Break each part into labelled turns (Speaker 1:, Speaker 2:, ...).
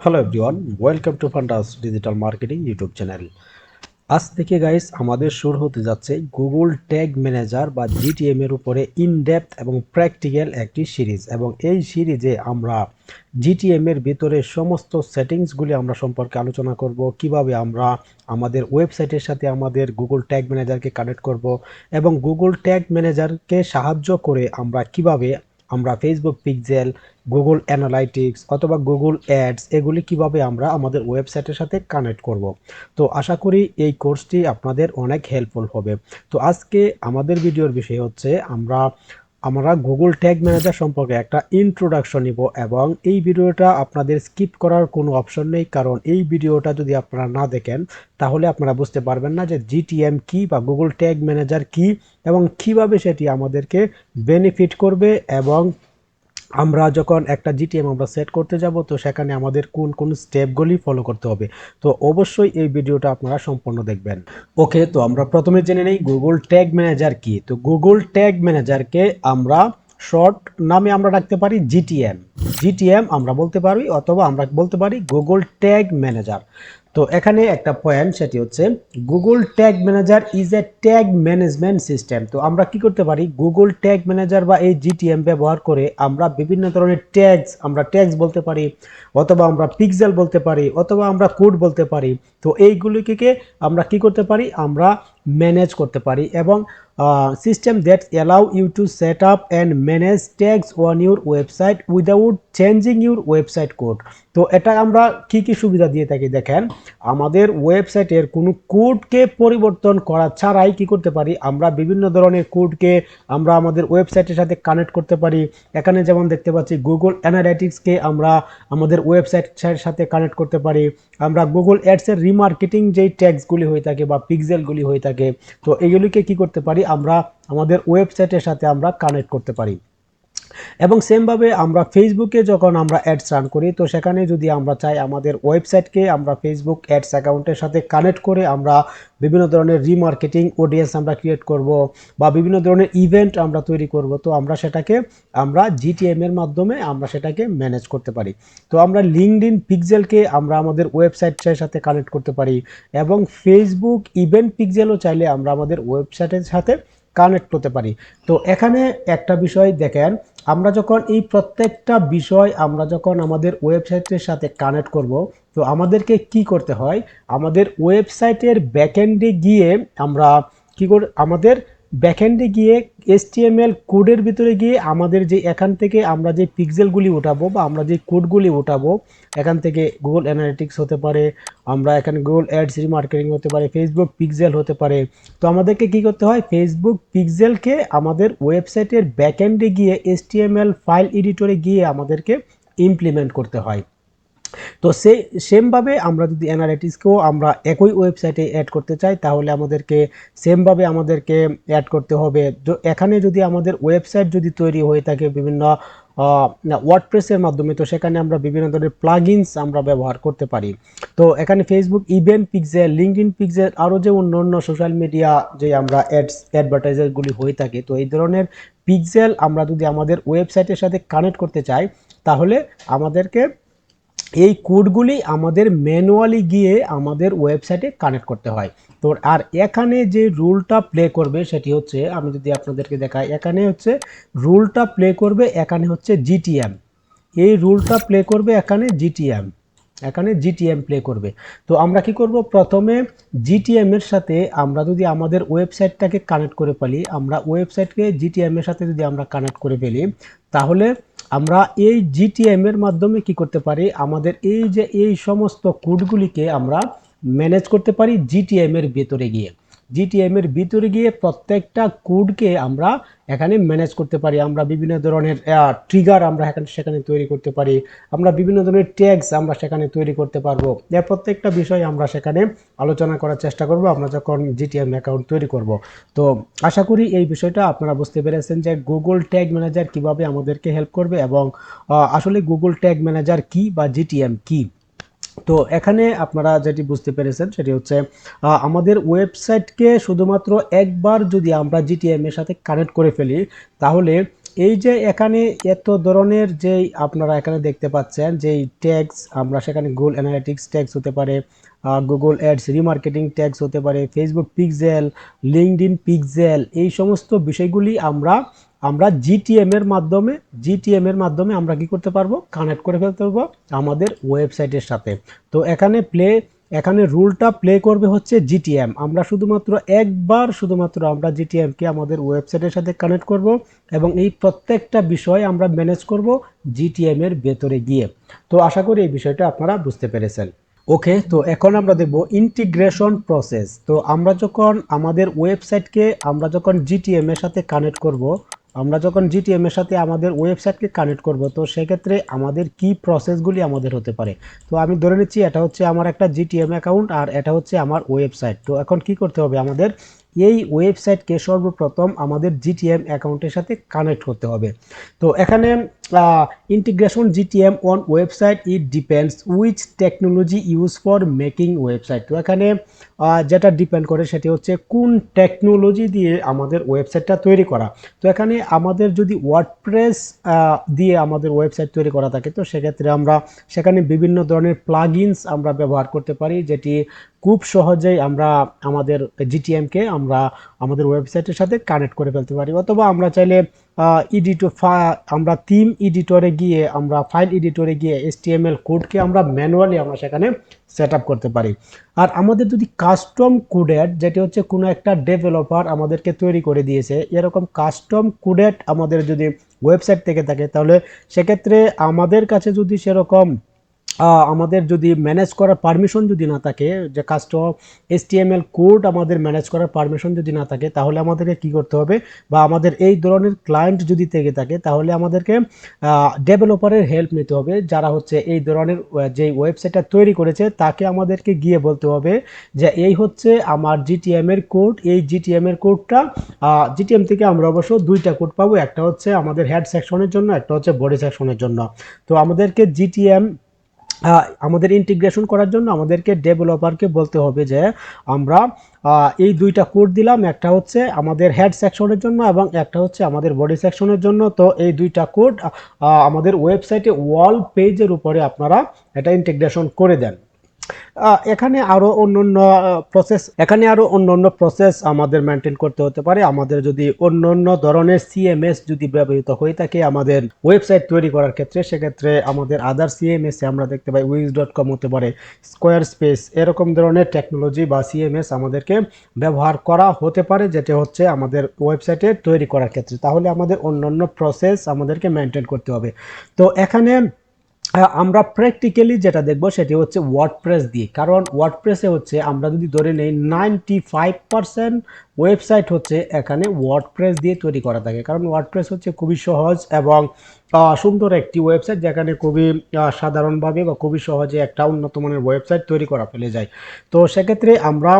Speaker 1: Hello everyone welcome to Fundas digital marketing YouTube channel আজ থেকে guys আমাদের শুরু হতে যাচ্ছে গুগল ট্যাগ ম্যানেজার বা জিটিএম এর উপরে ইন ডেপথ এবং প্র্যাকটিক্যাল একটি সিরিজ এবং এই সিরিজে আমরা জিটিএম এর ভিতরে সমস্ত সেটিংসগুলি আমরা সম্পর্কে আলোচনা করব, কীভাবে আমরা আমাদের ওয়েবসাইটের সাথে আমাদের গুগল ট্যাগ ম্যানেজারকে কানেক্ট করব এবং গুগল ট্যাগ ম্যানেজারকে সাহায্য করে আমরা কীভাবে আমরা ফেসবুক পিকজেল গুগল অ্যানালাইটিক্স অথবা গুগল অ্যাডস এগুলি কীভাবে আমরা আমাদের ওয়েবসাইটের সাথে কানেক্ট করব। তো আশা করি এই কোর্সটি আপনাদের অনেক হেল্পফুল হবে। তো আজকে আমাদের ভিডিওর বিষয় হচ্ছে আমরা আমরা গুগল ট্যাগ ম্যানেজার সম্পর্কে একটা ইন্ট্রোডাকশন নিব এবং এই ভিডিওটা আপনাদের স্কিপ করার কোনো অপশন নেই, কারণ এই ভিডিওটা যদি আপনারা না দেখেন, তাহলে আপনারা বুঝতে পারবেন না যে জিটিএম কি বা গুগল ট্যাগ ম্যানেজার কি এবং কীভাবে সেটি আমাদেরকে বেনিফিট করবে এবং আমরা যখন একটা জিটিএম আমরা সেট করতে যাব, তো সেখানে আমাদের কোন কোন স্টেপগুলি ফলো করতে হবে। তো অবশ্যই এই ভিডিওটা আপনারা সম্পূর্ণ দেখবেন। ওকে তো আমরা প্রথমে জেনে নেই গুগল ট্যাগ ম্যানেজার কি। তো গুগল ট্যাগ ম্যানেজারকে আমরা শর্ট নামে আমরা রাখতে পারি জিটিএম জিটিএম আমরা বলতে পারি, অথবা আমরা বলতে পারি গুগল ট্যাগ ম্যানেজার তো এখানে একটা পয়েন্ট সেটি হচ্ছে Google tag manager is a tag management system তো আমরা কি করতে পারি? গুগল ট্যাগ ম্যানেজার বা এই জিটিএম ব্যবহার করে আমরা বিভিন্ন ধরনের ট্যাগস আমরা ট্যাগস বলতে পারি, অথবা আমরা পিক্সেল বলতে পারি, অথবা আমরা কোড বলতে পারি। তো এইগুলিকে আমরা কি করতে পারি? আমরা ম্যানেজ করতে পারি এবং system that allow you to set up and manage tags on your website without changing your website code তো এটা আমরা কি কি সুবিধা দিয়ে থাকি? দেখেন, আমাদের ওয়েবসাইটের কোনো কোডকে পরিবর্তন করা ছাড়াই কি করতে পারি? আমরা বিভিন্ন ধরনের কোডকে আমরা আমাদের ওয়েবসাইটের সাথে কানেক্ট করতে পারি। এখানে যেমন দেখতে পাচ্ছি গুগল অ্যানালাইটিক্সকে আমরা আমাদের ওয়েবসাইটের সাথে কানেক্ট করতে পারি। আমরা গুগল অ্যাডসের রিমার্কেটিং যেই ট্যাগসগুলি হয়ে থাকে বা পিক্সেলগুলি হয়ে থাকে তো এগুলিকে কি করতে পারি? আমরা আমাদের ওয়েবসাইটের সাথে আমরা কানেক্ট করতে পারি। এবং সেমভাবে আমরা ফেসবুকে যখন আমরা অ্যাডস রান করি, তো সেখানে যদি আমরা চাই আমাদের ওয়েবসাইটকে আমরা ফেসবুক অ্যাডস অ্যাকাউন্টের সাথে কানেক্ট করে আমরা বিভিন্ন ধরনের রিমার্কেটিং অডিয়েন্স আমরা ক্রিয়েট করব বা বিভিন্ন ধরনের ইভেন্ট আমরা তৈরি করব, তো আমরা সেটাকে আমরা জিটিএম এর মাধ্যমে আমরা সেটাকে ম্যানেজ করতে পারি। তো আমরা লিঙ্কড ইন পিকজেলকে আমরা আমাদের ওয়েবসাইটের সাথে কানেক্ট করতে পারি এবং ফেসবুক ইভেন্ট পিকজেলও চাইলে আমরা আমাদের ওয়েবসাইটের সাথে কানেক্ট হতে পারি। তো এখানে একটা বিষয় দেখেন, আমরা যখন এই প্রত্যেকটা বিষয় আমরা যখন আমাদের ওয়েবসাইটের সাথে কানেক্ট করব, তো আমাদেরকে কি করতে হয়? আমাদের ওয়েবসাইটের ব্যাকএন্ডে গিয়ে আমরা কি করে আমাদের ব্যাকএন্ডে গিয়ে এসটিএমএল কোডের ভিতরে গিয়ে আমাদের যে এখান থেকে আমরা যে পিক্সেলগুলি ওঠাবো বা আমরা যে কোডগুলি উঠাবো, এখান থেকে গুগল অ্যানালিটিক্স হতে পারে, আমরা এখানে গুগল অ্যাডস রিমার্কেটিং হতে পারে ফেসবুক পিক্সেল হতে পারে। তো আমাদেরকে কি করতে হয়? ফেসবুক পিক্সেলকে আমাদের ওয়েবসাইটের ব্যাকএন্ডে গিয়ে এসটিএমএল ফাইল এডিটরে গিয়ে আমাদেরকে ইমপ্লিমেন্ট করতে হয়। তো সে, সেমভাবে আমরা যদি অ্যানালাইটিক্সকেও আমরা একই ওয়েবসাইটে অ্যাড করতে চাই, তাহলে আমাদেরকে সেমভাবে আমাদেরকে অ্যাড করতে হবে। এখানে যদি আমাদের ওয়েবসাইট যদি তৈরি হয়ে থাকে বিভিন্ন ওয়ার্ডপ্রেসের মাধ্যমে, তো সেখানে আমরা বিভিন্ন ধরনের প্লাগিনস আমরা ব্যবহার করতে পারি। তো এখানে Facebook event pixel linked pixel আরও যে অন্য অন্য সোশ্যাল মিডিয়া যে আমরা অ্যাডস অ্যাডভার্টাইজারগুলি হয়ে থাকে, তো এই ধরনের পিক্সেল আমরা যদি আমাদের ওয়েবসাইটের সাথে কানেক্ট করতে চাই, তাহলে আমাদেরকে এই কোডগুলি আমাদের ম্যানুয়ালি গিয়ে আমাদের ওয়েবসাইটে কানেক্ট করতে হয়। তো আর এখানে যে রুলটা প্লে করবে সেটি হচ্ছে, আমি যদি আপনাদেরকে দেখাই, এখানে হচ্ছে রুলটা প্লে করবে, এখানে হচ্ছে জিটিএম এই রুলটা প্লে করবে এখানে জিটিএম এখানে জিটিএম প্লে করবে। তো আমরা কি করব? প্রথমে জিটিএম এর সাথে আমরা যদি আমাদের ওয়েবসাইটটাকে কানেক্ট করে ফেলি, আমরা ওয়েবসাইটকে জিটিএম এর সাথে যদি আমরা কানেক্ট করে ফেলি, তাহলে আমরা এই জিটিএম এর মাধ্যমে কি করতে পারি? আমাদের এই যে এই সমস্ত কোডগুলিকে আমরা ম্যানেজ করতে পারি জিটিএম এর ভেতরে গিয়ে। জিটিএম এর ভিতরে গিয়ে প্রত্যেকটা কোডকে আমরা এখানে ম্যানেজ করতে পারি। আমরা বিভিন্ন ধরনের ট্রিগার আমরা এখানে, সেখানে তৈরি করতে পারি। আমরা বিভিন্ন ধরনের ট্যাগস আমরা সেখানে তৈরি করতে পারব। এর প্রত্যেকটা বিষয় আমরা সেখানে আলোচনা করার চেষ্টা করব। আমরা যখন জিটিএম অ্যাকাউন্ট তৈরি করব। তো আশা করি এই বিষয়টা আপনারা বুঝতে পেরেছেন যে গুগল ট্যাগ ম্যানেজার কীভাবে আমাদেরকে হেল্প করবে এবং আসলে গুগল ট্যাগ ম্যানেজার কি বা জিটিএম কি? তো এখানে আপনারা যেটি বুঝতে পেরেছেন সেটি হচ্ছে আমাদের ওয়েবসাইটকে শুধুমাত্র একবার যদি আমরা জিটিএম এর সাথে কানেক্ট করে ফেলি, তাহলে এই যে এখানে এত ধরনের যেই আপনারা এখানে দেখতে পাচ্ছেন, যেই ট্যাগস আমরা সেখানে গুগল অ্যানালিটিক্স ট্যাগস হতে পারে গুগল অ্যাডস রিমার্কেটিং ট্যাগস হতে পারে Facebook pixel LinkedIn pixel এই সমস্ত বিষয়গুলি আমরা আমরা জিটিএম এর মাধ্যমে জিটিএম এর মাধ্যমে আমরা কি করতে পারব? কানেক্ট করে ফেলতে পারব আমাদের ওয়েবসাইটের সাথে। তো এখানে প্লে এখানে রুলটা প্লে করবে হচ্ছে জিটিএম আমরা শুধুমাত্র একবার শুধুমাত্র আমরা জিটিএম কে আমাদের ওয়েবসাইটের সাথে কানেক্ট করব এবং এই প্রত্যেকটা বিষয় আমরা ম্যানেজ করব জিটিএম এর ভেতরে গিয়ে। তো আশা করি এই বিষয়টা আপনারা বুঝতে পেরেছেন। ওকে, তো এখন আমরা দেখব ইন্টিগ্রেশন প্রসেস তো আমরা যখন আমাদের ওয়েবসাইটকে আমরা যখন জিটিএম এর সাথে কানেক্ট করব আমরা যখন জিটিএম এর সাথে আমাদের ওয়েবসাইটকে কানেক্ট করব, তো সেক্ষেত্রে আমাদের কি প্রসেসগুলি আমাদের হতে পারে? তো আমি ধরে নিচ্ছি, এটা হচ্ছে আমার একটা জিটিএম অ্যাকাউন্ট আর এটা হচ্ছে আমার ওয়েবসাইট তো এখন কি করতে হবে? আমাদের এই ওয়েবসাইটকে সর্বপ্রথম আমাদের জিটিএম অ্যাকাউন্টের সাথে কানেক্ট করতে হবে। তো এখানে integration GTM on website it depends which technology use for making website তো এখানে যেটা ডিপেন্ড করে সেটি হচ্ছে কোন টেকনোলজি দিয়ে আমাদের ওয়েবসাইটটা তৈরি করা। তো এখানে আমাদের যদি ওয়ার্ডপ্রেস দিয়ে আমাদের ওয়েবসাইট তৈরি করা থাকে, তো সেক্ষেত্রে আমরা সেখানে বিভিন্ন ধরনের প্লাগইনস আমরা ব্যবহার করতে পারি, যেটি খুব সহজেই আমরা আমাদের জিটিএমকে আমরা আমাদের ওয়েবসাইটের সাথে কানেক্ট করে ফেলতে পারি। অথবা আমরা চাইলে এডিটর আমরা থিম এডিটরে গিয়ে, আমরা ফাইল এডিটরে গিয়ে এসটিএমএল কোডকে আমরা ম্যানুয়ালি আমরা সেখানে সেট করতে পারি। আর আমাদের যদি কাস্টম কোডেড যেটি হচ্ছে কোনো একটা ডেভেলপার আমাদেরকে তৈরি করে দিয়েছে, এরকম কাস্টম কোডেড আমাদের যদি ওয়েবসাইট থেকে থাকে, তাহলে সেক্ষেত্রে আমাদের কাছে যদি সেরকম আমাদের যদি ম্যানেজ করার পারমিশন যদি না থাকে, যে কাস্টম এসটিএমএল কোড আমাদের ম্যানেজ করার পারমিশন যদি না থাকে, তাহলে আমাদেরকে কি করতে হবে? বা আমাদের এই ধরনের ক্লায়েন্ট যদি থেকে থাকে, তাহলে আমাদেরকে ডেভেলপারের হেল্প নিতে হবে। যারা হচ্ছে এই ধরনের যে ওয়েবসাইটটা তৈরি করেছে, তাকে আমাদেরকে গিয়ে বলতে হবে যে, এই হচ্ছে আমার জিটিএম এর কোড এই জিটিএম এর কোডটা জিটিএম থেকে আমরা অবশ্য দুইটা কোড পাবো। একটা হচ্ছে আমাদের হেড সেকশনের জন্য, একটা হচ্ছে বডি সেকশনের জন্য। তো আমাদেরকে জিটিএম আমাদের ইন্টিগ্রেশন করার জন্য আমাদেরকে ডেভেলপারকে বলতে হবে যে, আমরা এই দুইটা কোড দিলাম, একটা হচ্ছে আমাদের হেড সেকশনের জন্য এবং একটা হচ্ছে আমাদের বডি সেকশনের জন্য। তো এই দুইটা কোড আমাদের ওয়েবসাইটে ওয়াল পেজের উপরে আপনারা এটা ইন্টিগ্রেশন করে দেন। এখানে আরও অন্যান্য প্রসেস এখানে আরও অন্যান্য প্রসেস আমাদের মেনটেন করতে হতে পারে। আমাদের যদি অন্যান্য ধরনের সিএমএস যদি ব্যবহৃত হয়ে থাকে আমাদের ওয়েবসাইট তৈরি করার ক্ষেত্রে, সেক্ষেত্রে আমাদের আদার সিএমএস আমরা দেখতে পাই উইজ ডট কম হতে পারে স্কোয়ার স্পেস এরকম ধরনের টেকনোলজি বা সিএমএস আমাদেরকে ব্যবহার করা হতে পারে, যেটা হচ্ছে আমাদের ওয়েবসাইটে তৈরি করার ক্ষেত্রে। তাহলে আমাদের অন্যান্য প্রসেস আমাদেরকে মেনটেন করতে হবে। তো এখানে আমরা প্র্যাকটিক্যালি যেটা দেখব সেটি হচ্ছে ওয়ার্ডপ্রেস দিয়ে। কারণ ওয়ার্ডপ্রেসে হচ্ছে আমরা যদি ধরে নেই নাইনটি ফাইভ পার্সেন্ট ওয়েবসাইট হচ্ছে এখানে ওয়ার্ডপ্রেস দিয়ে তৈরি করা থাকে। কারণ ওয়ার্ডপ্রেস হচ্ছে খুবই সহজ এবং সুন্দর একটি ওয়েবসাইট যেখানে খুবই সাধারণভাবে বা খুবই সহজে একটা উন্নত মানের ওয়েবসাইট তৈরি করা ফেলে যায়। তো সেক্ষেত্রে আমরা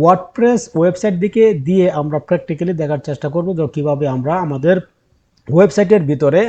Speaker 1: ওয়ার্ডপ্রেস ওয়েবসাইট দিকে দিয়ে আমরা প্র্যাকটিক্যালি দেখার চেষ্টা করব যে কীভাবে আমরা আমাদের ওয়েবসাইটের ভিতরে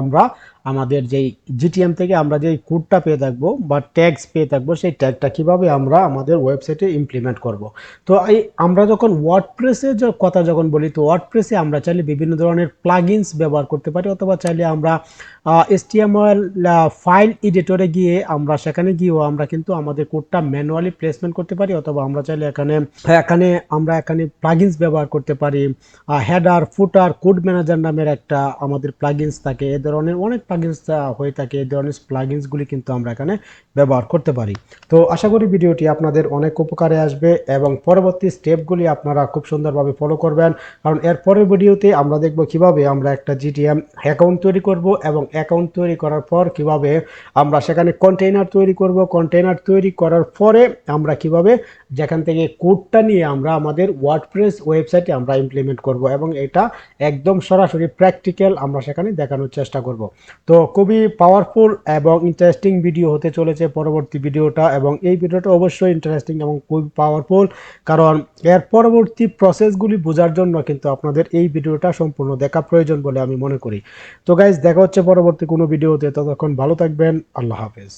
Speaker 1: আমরা আমাদের যেই জিটিএম থেকে আমরা যেই কোডটা পেয়ে থাকব বা ট্যাগস পেয়ে থাকব, সেই ট্যাগটা কীভাবে আমরা আমাদের ওয়েবসাইটে ইমপ্লিমেন্ট করব? তো এই আমরা যখন ওয়ার্ডপ্রেসের কথা যখন বলি, তো ওয়ার্ডপ্রেসে আমরা চাইলে বিভিন্ন ধরনের প্লাগইনস ব্যবহার করতে পারি, অথবা চাইলে আমরা এসটিএমএল ফাইল এডিটরে গিয়ে আমরা সেখানে গিয়েও আমরা কিন্তু আমাদের কোডটা ম্যানুয়ালি প্লেসমেন্ট করতে পারি, অথবা আমরা চাইলে এখানে এখানে আমরা এখানে প্লাগইনস ব্যবহার করতে পারি। হেডার ফুটার কোড ম্যানেজার নামের একটা আমাদের প্লাগইনস থাকে, এ ধরনের অনেক প্লাগইনস হয়ে থাকে, এই ধরনের প্লাগইনসগুলি কিন্তু আমরা এখানে ব্যবহার করতে পারি। তো আশা করি ভিডিওটি আপনাদের অনেক উপকারে আসবে এবং পরবর্তী স্টেপগুলি আপনারা খুব সুন্দরভাবে ফলো করবেন। কারণ এর পরের ভিডিওতে আমরা দেখব কীভাবে আমরা একটা জিটিএম অ্যাকাউন্ট তৈরি করব এবং অ্যাকাউন্ট তৈরি করার পর কীভাবে আমরা সেখানে কন্টেইনার তৈরি করব। কন্টেইনার তৈরি করার পরে আমরা কীভাবে যেখান থেকে কোডটা নিয়ে আমরা আমাদের ওয়ার্ডপ্রেস ওয়েবসাইটে আমরা ইমপ্লিমেন্ট করব এবং এটা একদম সরাসরি প্র্যাকটিক্যাল আমরা সেখানে দেখানোর চেষ্টা করব। তো খুবই পাওয়ারফুল এবং ইন্টারেস্টিং ভিডিও হতে চলেছে পরবর্তী ভিডিওটা এবং এই ভিডিওটা অবশ্যই ইন্টারেস্টিং এবং খুবই পাওয়ারফুল কারণ এর পরবর্তী প্রসেসগুলি বোঝার জন্য কিন্তু আপনাদের এই ভিডিওটা সম্পূর্ণ দেখা প্রয়োজন বলে আমি মনে করি। তো গাইজ দেখা হচ্ছে পরবর্তী কোনো ভিডিওতে ততক্ষণ ভালো থাকবেন। আল্লাহ হাফেজ।